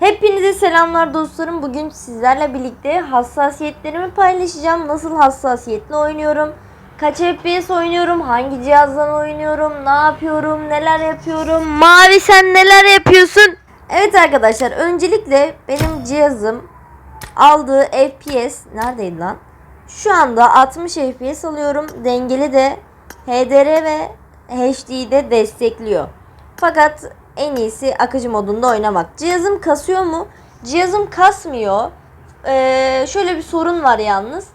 Hepinize selamlar dostlarım. Bugün sizlerle birlikte hassasiyetlerimi paylaşacağım. Nasıl hassasiyetle oynuyorum? Kaç FPS oynuyorum? Hangi cihazdan oynuyorum? Ne yapıyorum? Neler yapıyorum? Mavi sen neler yapıyorsun? Evet arkadaşlar öncelikle benim cihazım aldığı FPS neredeydi lan? Şu anda 60 FPS alıyorum. Dengeli de HDR ve HD'yi de destekliyor. Fakat en iyisi akıcı modunda oynamak. Cihazım kasıyor mu? Cihazım kasmıyor. Ee, şöyle bir sorun var yalnız.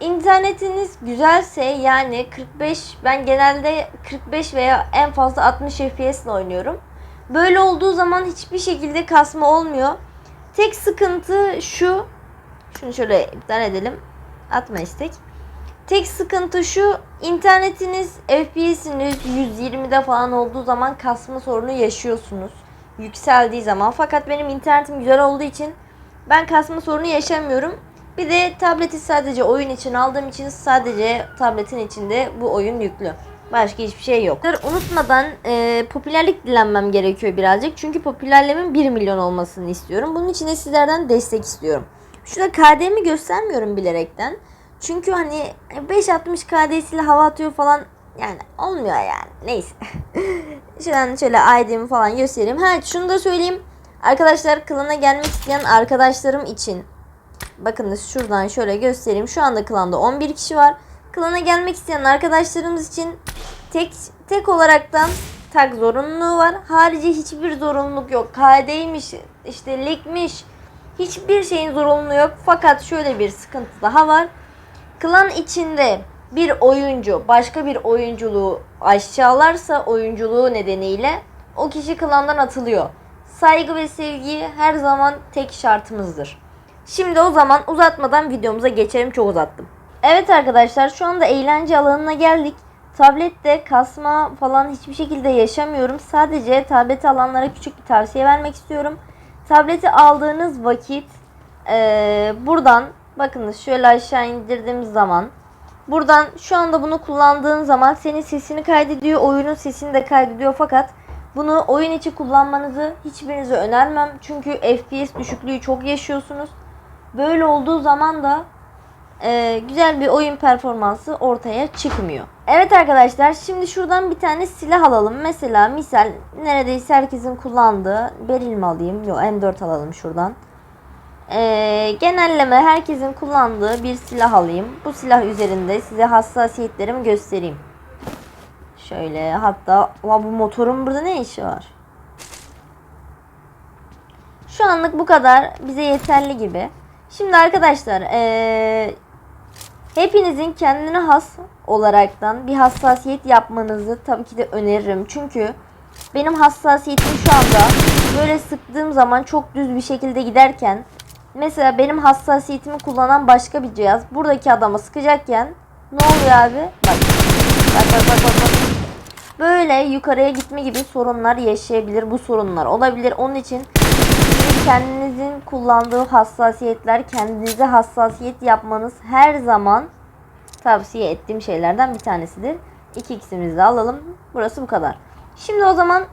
İnternetiniz güzelse yani 45 ben genelde 45 veya en fazla 60 FPS ile oynuyorum. Böyle olduğu zaman hiçbir şekilde kasma olmuyor. Tek sıkıntı şu. Şunu şöyle iptal edelim. Atma istek. Tek sıkıntı şu internetiniz FPS'iniz 120'de falan olduğu zaman kasma sorunu yaşıyorsunuz. Yükseldiği zaman. Fakat benim internetim güzel olduğu için ben kasma sorunu yaşamıyorum. Bir de tableti sadece oyun için aldığım için sadece tabletin içinde bu oyun yüklü. Başka hiçbir şey yok. Unutmadan e, popülerlik dilenmem gerekiyor birazcık. Çünkü popülerlemin 1 milyon olmasını istiyorum. Bunun için de sizlerden destek istiyorum. Şurada KD'mi göstermiyorum bilerekten. Çünkü hani 560 KD'siyle hava atıyor falan yani olmuyor yani. Neyse. Şuradan şöyle ID'mi falan göstereyim. Ha şunu da söyleyeyim. Arkadaşlar klana gelmek isteyen arkadaşlarım için bakınız şuradan şöyle göstereyim. Şu anda klanda 11 kişi var. Klana gelmek isteyen arkadaşlarımız için tek tek olaraktan tag zorunluluğu var. Harici hiçbir zorunluluk yok. KD'ymiş, işte ligmiş. Hiçbir şeyin zorunluluğu yok. Fakat şöyle bir sıkıntı daha var. Klan içinde bir oyuncu başka bir oyunculuğu aşağılarsa oyunculuğu nedeniyle o kişi klandan atılıyor. Saygı ve sevgi her zaman tek şartımızdır. Şimdi o zaman uzatmadan videomuza geçelim çok uzattım. Evet arkadaşlar şu anda eğlence alanına geldik. Tablette kasma falan hiçbir şekilde yaşamıyorum. Sadece tableti alanlara küçük bir tavsiye vermek istiyorum. Tableti aldığınız vakit eee, buradan bakınız şöyle aşağı indirdiğimiz zaman buradan şu anda bunu kullandığın zaman senin sesini kaydediyor, oyunun sesini de kaydediyor fakat bunu oyun içi kullanmanızı hiçbirinize önermem. Çünkü FPS düşüklüğü çok yaşıyorsunuz. Böyle olduğu zaman da e, güzel bir oyun performansı ortaya çıkmıyor. Evet arkadaşlar şimdi şuradan bir tane silah alalım. Mesela misal neredeyse herkesin kullandığı beril mi alayım? Yok M4 alalım şuradan. E, genelleme herkesin kullandığı bir silah alayım. Bu silah üzerinde size hassasiyetlerimi göstereyim. Şöyle hatta Ulan bu motorun burada ne işi var? Şu anlık bu kadar bize yeterli gibi. Şimdi arkadaşlar eee, hepinizin kendine has olaraktan bir hassasiyet yapmanızı tabii ki de öneririm. Çünkü benim hassasiyetim şu anda böyle sıktığım zaman çok düz bir şekilde giderken mesela benim hassasiyetimi kullanan başka bir cihaz buradaki adama sıkacakken ne oluyor abi? Bak. Bak bak bak bak. bak. Böyle yukarıya gitme gibi sorunlar yaşayabilir. Bu sorunlar olabilir. Onun için kendinizin kullandığı hassasiyetler, kendinize hassasiyet yapmanız her zaman tavsiye ettiğim şeylerden bir tanesidir. 2x'imizi de alalım. Burası bu kadar. Şimdi o zaman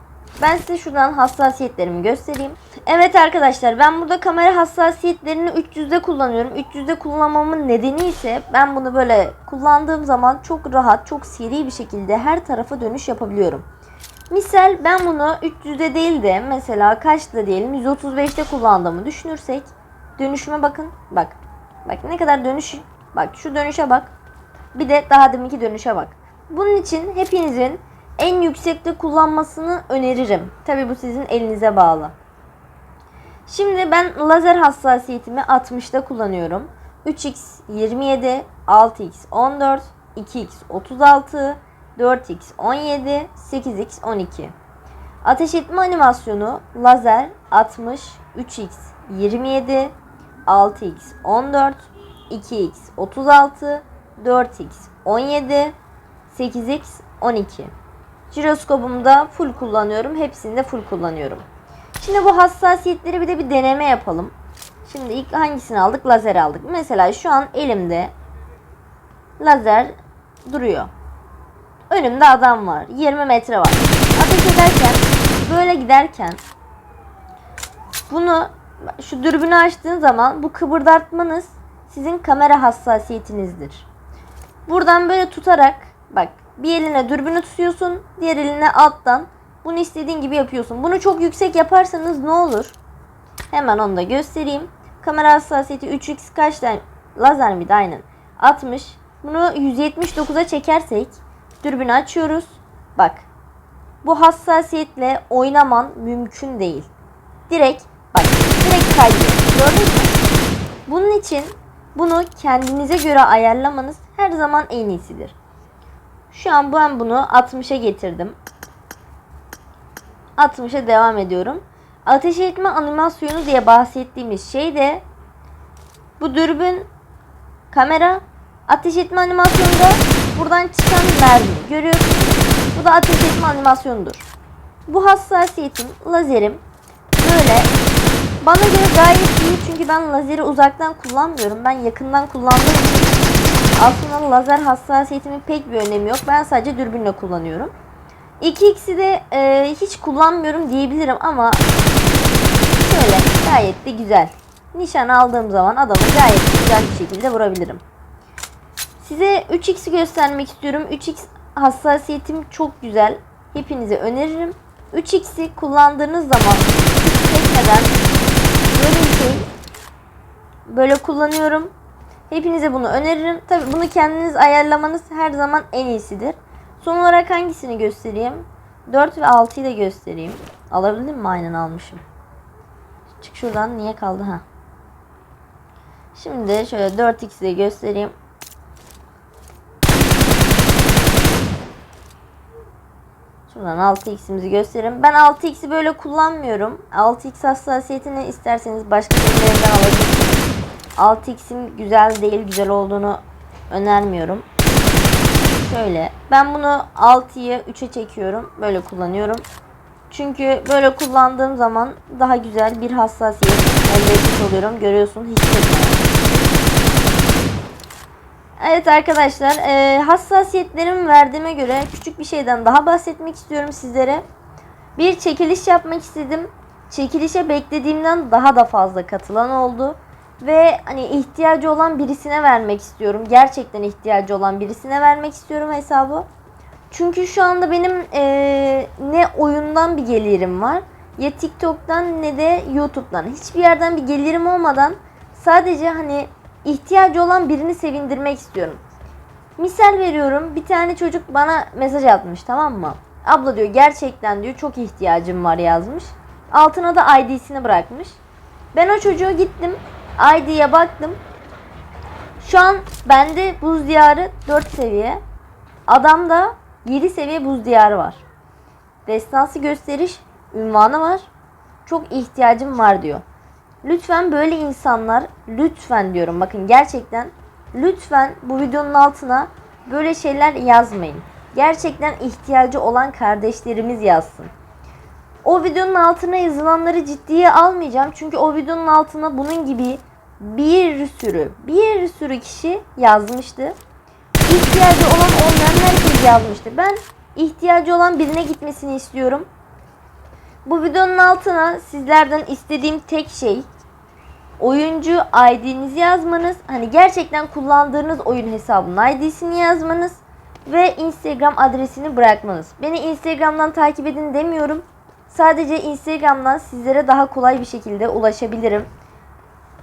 ben size şuradan hassasiyetlerimi göstereyim. Evet arkadaşlar ben burada kamera hassasiyetlerini 300'de kullanıyorum. 300'de kullanmamın nedeni ise ben bunu böyle kullandığım zaman çok rahat, çok seri bir şekilde her tarafa dönüş yapabiliyorum. Misal ben bunu 300'de değil de mesela kaçta diyelim 135'te kullandığımı düşünürsek dönüşüme bakın. Bak. Bak ne kadar dönüş. Bak şu dönüşe bak. Bir de daha deminki dönüşe bak. Bunun için hepinizin en yüksekte kullanmasını öneririm. Tabi bu sizin elinize bağlı. Şimdi ben lazer hassasiyetimi 60'da kullanıyorum. 3x 27, 6x 14, 2x 36, 4x 17, 8x 12. Ateş etme animasyonu lazer 60, 3x 27, 6x 14, 2x 36, 4x 17, 8x 12. Jiroskopumda full kullanıyorum. Hepsini de full kullanıyorum. Şimdi bu hassasiyetleri bir de bir deneme yapalım. Şimdi ilk hangisini aldık? Lazer aldık. Mesela şu an elimde lazer duruyor. Önümde adam var. 20 metre var. Ateş ederken böyle giderken bunu şu dürbünü açtığın zaman bu kıpırdatmanız sizin kamera hassasiyetinizdir. Buradan böyle tutarak bak bir eline dürbünü tutuyorsun, diğer eline alttan bunu istediğin gibi yapıyorsun. Bunu çok yüksek yaparsanız ne olur? Hemen onu da göstereyim. Kamera hassasiyeti 3x kaç tane? Lazer miydi? Aynen. 60. Bunu 179'a çekersek dürbünü açıyoruz. Bak. Bu hassasiyetle oynaman mümkün değil. Direkt bak direkt kayıyor. Gördün mü? Bunun için bunu kendinize göre ayarlamanız her zaman en iyisidir. Şu an ben bunu 60'a getirdim. 60'a devam ediyorum. Ateş etme animasyonu diye bahsettiğimiz şey de bu dürbün kamera ateş etme animasyonunda buradan çıkan mermi görüyorsunuz. Bu da ateş etme animasyonudur. Bu hassasiyetim lazerim böyle bana göre gayet iyi çünkü ben lazeri uzaktan kullanmıyorum. Ben yakından kullandığım için aslında lazer hassasiyetimin pek bir önemi yok. Ben sadece dürbünle kullanıyorum. 2x'i de e, hiç kullanmıyorum diyebilirim ama şöyle gayet de güzel. Nişan aldığım zaman adamı gayet güzel bir şekilde vurabilirim. Size 3x'i göstermek istiyorum. 3x hassasiyetim çok güzel. Hepinize öneririm. 3x'i kullandığınız zaman çekmeden böyle şey böyle kullanıyorum. Hepinize bunu öneririm. Tabi bunu kendiniz ayarlamanız her zaman en iyisidir. Son olarak hangisini göstereyim? 4 ve 6'yı da göstereyim. Alabildim mi? Aynen almışım. Çık şuradan. Niye kaldı? ha? Şimdi şöyle 4x'i de göstereyim. Şuradan 6x'imizi göstereyim. Ben 6x'i böyle kullanmıyorum. 6x hassasiyetini isterseniz başka şeylerden alabilirsiniz. 6x'in güzel değil, güzel olduğunu önermiyorum. Şöyle. Ben bunu 6'yı 3'e çekiyorum. Böyle kullanıyorum. Çünkü böyle kullandığım zaman daha güzel bir hassasiyet elde etmiş oluyorum. Görüyorsun hiç çekmiyorum. Evet arkadaşlar e, hassasiyetlerimi verdiğime göre küçük bir şeyden daha bahsetmek istiyorum sizlere. Bir çekiliş yapmak istedim. Çekilişe beklediğimden daha da fazla katılan oldu. Ve hani ihtiyacı olan birisine vermek istiyorum. Gerçekten ihtiyacı olan birisine vermek istiyorum hesabı. Çünkü şu anda benim e, ne oyundan bir gelirim var. Ya TikTok'tan ne de YouTube'dan. Hiçbir yerden bir gelirim olmadan sadece hani ihtiyacı olan birini sevindirmek istiyorum. Misal veriyorum bir tane çocuk bana mesaj atmış tamam mı? Abla diyor gerçekten diyor çok ihtiyacım var yazmış. Altına da ID'sini bırakmış. Ben o çocuğa gittim. ID'ye baktım. Şu an bende buz diyarı 4 seviye. Adamda 7 seviye buz diyarı var. Destansı gösteriş ünvanı var. Çok ihtiyacım var diyor. Lütfen böyle insanlar lütfen diyorum bakın gerçekten lütfen bu videonun altına böyle şeyler yazmayın. Gerçekten ihtiyacı olan kardeşlerimiz yazsın. O videonun altına yazılanları ciddiye almayacağım. Çünkü o videonun altına bunun gibi bir sürü, bir sürü kişi yazmıştı. İhtiyacı olan olmayan herkes yazmıştı. Ben ihtiyacı olan birine gitmesini istiyorum. Bu videonun altına sizlerden istediğim tek şey oyuncu ID'nizi yazmanız. Hani gerçekten kullandığınız oyun hesabının ID'sini yazmanız ve Instagram adresini bırakmanız. Beni Instagram'dan takip edin demiyorum. Sadece Instagram'dan sizlere daha kolay bir şekilde ulaşabilirim.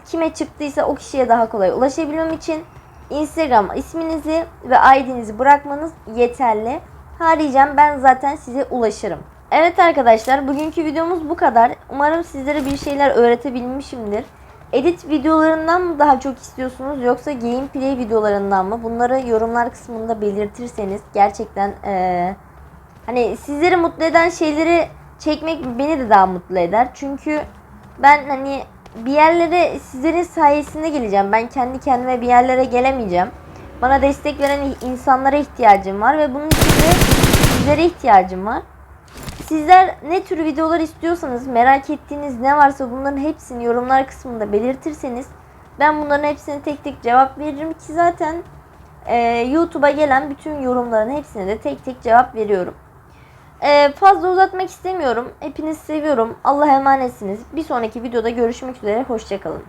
Kime çıktıysa o kişiye daha kolay ulaşabilmem için Instagram isminizi ve ID'nizi bırakmanız yeterli. Haricen ben zaten size ulaşırım. Evet arkadaşlar bugünkü videomuz bu kadar. Umarım sizlere bir şeyler öğretebilmişimdir. Edit videolarından mı daha çok istiyorsunuz yoksa gameplay videolarından mı? Bunları yorumlar kısmında belirtirseniz gerçekten ee, hani sizleri mutlu eden şeyleri çekmek beni de daha mutlu eder. Çünkü ben hani bir yerlere sizlerin sayesinde geleceğim. Ben kendi kendime bir yerlere gelemeyeceğim. Bana destek veren insanlara ihtiyacım var ve bunun için de sizlere ihtiyacım var. Sizler ne tür videolar istiyorsanız, merak ettiğiniz ne varsa bunların hepsini yorumlar kısmında belirtirseniz ben bunların hepsine tek tek cevap veririm ki zaten e, YouTube'a gelen bütün yorumların hepsine de tek tek cevap veriyorum. Ee, fazla uzatmak istemiyorum. Hepinizi seviyorum. Allah'a emanetsiniz. Bir sonraki videoda görüşmek üzere. Hoşçakalın.